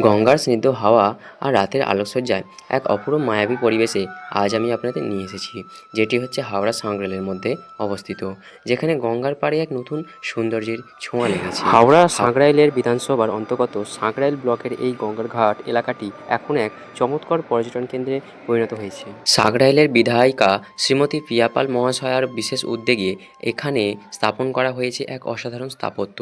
গঙ্গার স্নিগ্ধ হাওয়া আর রাতের আলোকসজ্জায় এক অপূর্ব মায়াবী পরিবেশে আজ আমি আপনাদের নিয়ে এসেছি যেটি হচ্ছে হাওড়া সাংগ্রেলের মধ্যে অবস্থিত যেখানে গঙ্গার পাড়ে এক নতুন সৌন্দর্যের ছোঁয়া লেগেছে। হাওড়া সাঁকরাইলের বিধানসভার অন্তর্গত সাঁকরাইল ব্লকের এই গঙ্গার ঘাট এলাকাটি এখন এক চমৎকার পর্যটন কেন্দ্রে পরিণত হয়েছে। সাঁকরাইলের বিধায়িকা শ্রীমতী পিয়াপাল মহাশয়ার বিশেষ উদ্যোগে এখানে স্থাপন করা হয়েছে এক অসাধারণ স্থাপত্য।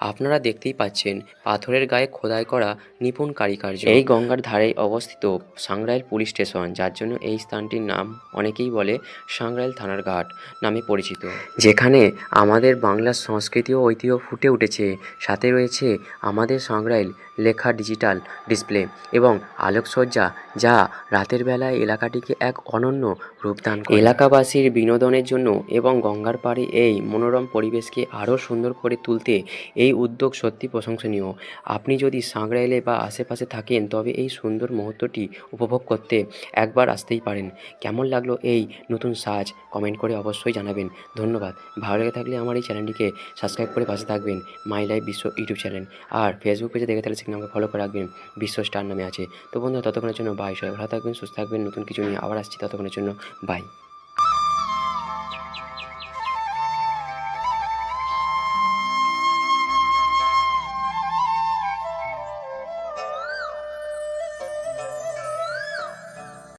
আপনারা দেখতেই পাচ্ছেন পাথরের গায়ে খোদাই করা নিপুণ কারিকার্য এই গঙ্গার ধারে অবস্থিত সাংরাইল পুলিশ স্টেশন, যার জন্য এই স্থানটির নাম অনেকেই বলে সাংরাইল থানার ঘাট নামে পরিচিত। যেখানে আমাদের বাংলার সংস্কৃতি ও ঐতিহ্য ফুটে উঠেছে। সাথে রয়েছে আমাদের সাংরাইল লেখা ডিজিটাল ডিসপ্লে এবং আলোকসজ্জা যা রাতের বেলায় এলাকাটিকে এক অনন্য রূপদান এলাকাবাসীর বিনোদনের জন্য এবং গঙ্গার পাড়ে এই মনোরম পরিবেশকে আরও সুন্দর করে তুলতে এই উদ্যোগ সত্যি প্রশংসনীয়। আপনি যদি সাঁকরাইলে বা আশেপাশে থাকেন, তবে এই সুন্দর মুহূর্তটি উপভোগ করতে একবার আসতেই পারেন। কেমন লাগল এই নতুন সাজ? কমেন্ট করে অবশ্যই জানাবেন। ধন্যবাদ। ভালো লেগে থাকলে আমার এই চ্যানেলটিকে সাবস্ক্রাইব করে পাশে থাকবেন। My life Bishwa YouTube channel. R Facebook পেজে দেখে থাকলে আমাকে ফলো করে রাখবেন। বিশ্ব স্টার নামে আছে। তো বন্ধুরা, ততক্ষণের জন্য বাই সবাই ভালো থাকবেন, সুস্থ থাকবেন, নতুন কিছু নিয়ে আবার আসছি, ততক্ষণের জন্য বাই